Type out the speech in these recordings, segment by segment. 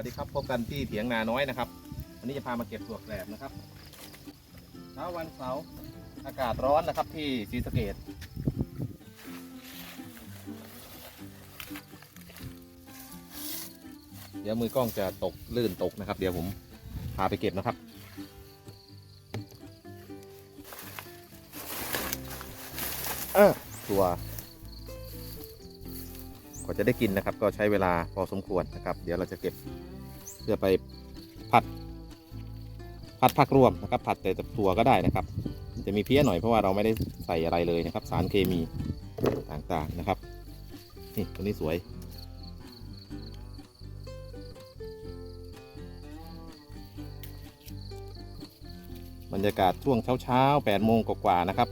ัสดีครับพบกันที่เถียงนาน้อยนะครับวันนี้จะพามาเก็บถั่วแกรบนะครับเช้าวันเสาร์อากาศร้อนนะครับที่ศรีสะเกดเดี๋ยวมือกล้องจะตกลื่นตกนะครับ เดี๋ยวผมพาไปเก็บนะครับเออถั่ว ว่าจะได้กินนะครับ ก็ใช้เวลาพอสมควรนะครับ เดี๋ยวเราจะเก็บเพื่อไปผัดผัดผักรวมนะครับ ผัดแต่ถั่วก็ได้นะครับ จะมีเพี้ยหน่อยเพราะว่าเราไม่ได้ใส่อะไรเลยนะครับ สารเคมีต่างๆนะครับ นี่ตัวนี้สวยบรรยากาศช่วงเช้าๆ8โมงกว่าๆนะครับ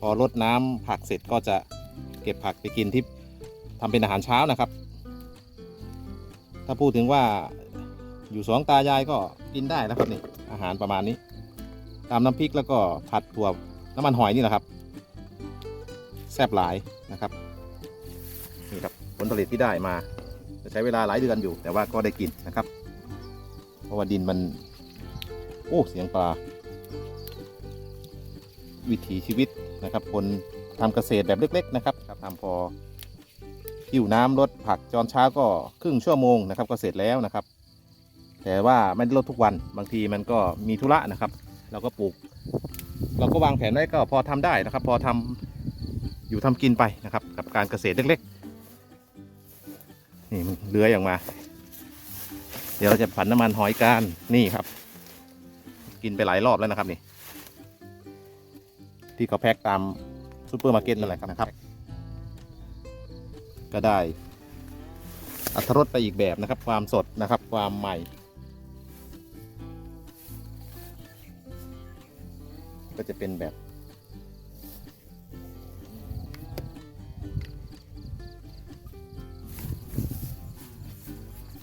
พอรดน้ำผักเสร็จก็จะเก็บผักไปกินที่ ทำเป็นอาหารเช้านะครับ ถ้าพูดถึงว่าอยู่สองตายายก็กินได้แล้วครับนี่อาหารประมาณนี้ ตามน้ำพริกแล้วก็ผัดถั่วน้ำมันหอยนี่แหละครับ แซ่บหลายนะครับนี่ครับผลผลิตที่ได้มา จะใช้เวลาหลายเดือนอยู่ แต่ว่าก็ได้กินนะครับ เพราะว่าดินมัน โอ้เสียงปลาวิถีชีวิตนะครับ คนทำเกษตรแบบเล็ก ๆ นะครับทำพอ หิวน้ำลดผักจอนเช้าก็ครึ่งชั่วโมงนะครับ ก็เสร็จแล้วนะครับ แต่ว่าไม่ได้ลดทุกวันบางทีมันก็มีธุระนะครับ เราก็ปลูก เราก็วางแผนไว้ก็พอทำได้นะครับ พอทำอยู่ทำกินไปนะครับ กับการเกษตรเล็กๆนี่มันเลื้อยออกมา เดี๋ยวเราจะผันน้ำมันหอยกันนี่ครับ กินไปหลายรอบแล้วนะครับนี่ ที่เขาแพ็คตามซูเปอร์มาร์เก็ตนั่นแหละครับนะครับ ก็ได้อัตรสไปอีกแบบนะครับ ความสดนะครับ ความใหม่ ก็จะเป็นแบบ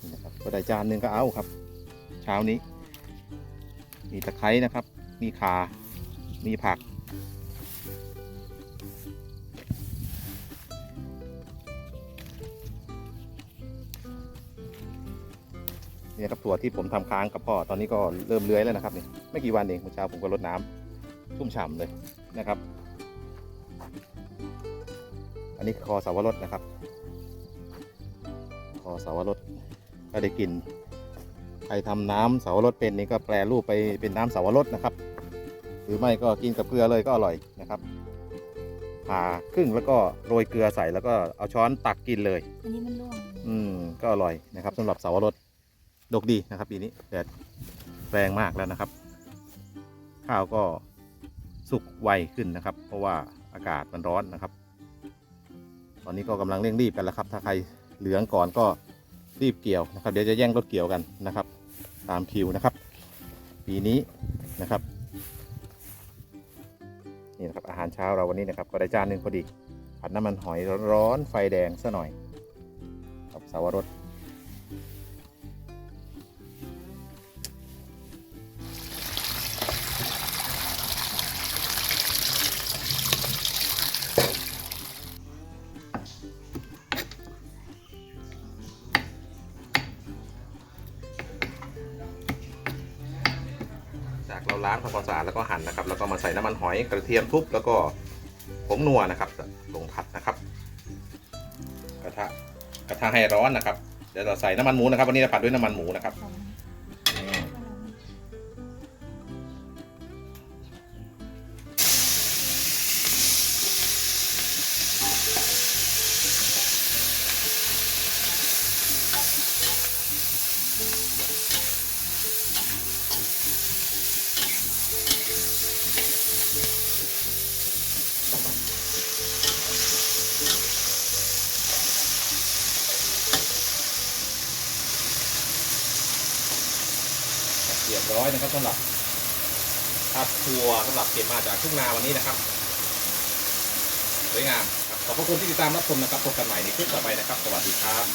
นี่นะครับ ก็ได้จานหนึ่งก็เอาครับ เช้านี้ มีตะไคร้นะครับ มีขา มีผัก นี่นะครับถั่วที่ผมทำค้างกับพ่อตอนนี้ก็เริ่มเลื้อยแล้วนะครับนี่ไม่กี่วันเองเมื่อเช้าผมก็รดน้ำชุ่มฉ่ำเลยนะครับ อันนี้คอสาวรสนะครับ คอสาวรสก็ได้กินใครทำน้ำสาวรสเป็นนี่ก็แปรรูปไปเป็นน้ำสาวรสนะครับ หรือไม่ก็กินกับเกลือเลยก็อร่อยนะครับผ่าครึ่งแล้วก็โรยเกลือใส่แล้วก็เอาช้อนตักกินเลย อันนี้มันร่วง อืมก็อร่อยนะครับสำหรับสาวรส ดกดีนะครับปีนี้แดดแรงมากแล้วนะครับ ข้าวก็สุกไวขึ้นนะครับ เพราะว่าอากาศมันร้อนนะครับ ตอนนี้ก็กำลังเร่งรีบกันแล้วครับ ถ้าใครเหลืองก่อนก็รีบเกี่ยวนะครับ เดี๋ยวจะแย่งรถเกี่ยวกันนะครับ ตามคิวนะครับ ปีนี้นะครับนี่นะครับอาหารเช้าเราวันนี้นะครับ ก็ได้จานหนึ่งพอดีผัดน้ำมันหอยร้อนๆไฟแดงซะหน่อยกับสาวรส ล้างทำความสะอาดแล้วก็หั่นนะครับ แล้วก็มาใส่น้ำมันหอยกระเทียมทุบแล้วก็ผงนัวนะครับลงผัดนะครับ กระทะกระทะให้ร้อนนะครับเดี๋ยวเราใส่น้ำมันหมูนะครับ วันนี้เราผัดด้วยน้ำมันหมูนะครับ เรียบร้อยนะครับสำหรับทัดทัวสำหรับเก็บมาจากทุ่งนาวันนี้นะครับสวยงามครับขอบพระคุณที่ติดตามรับชมนะครับพบกันใหม่ในคลิปต่อไปนะครับ สวัสดีครับ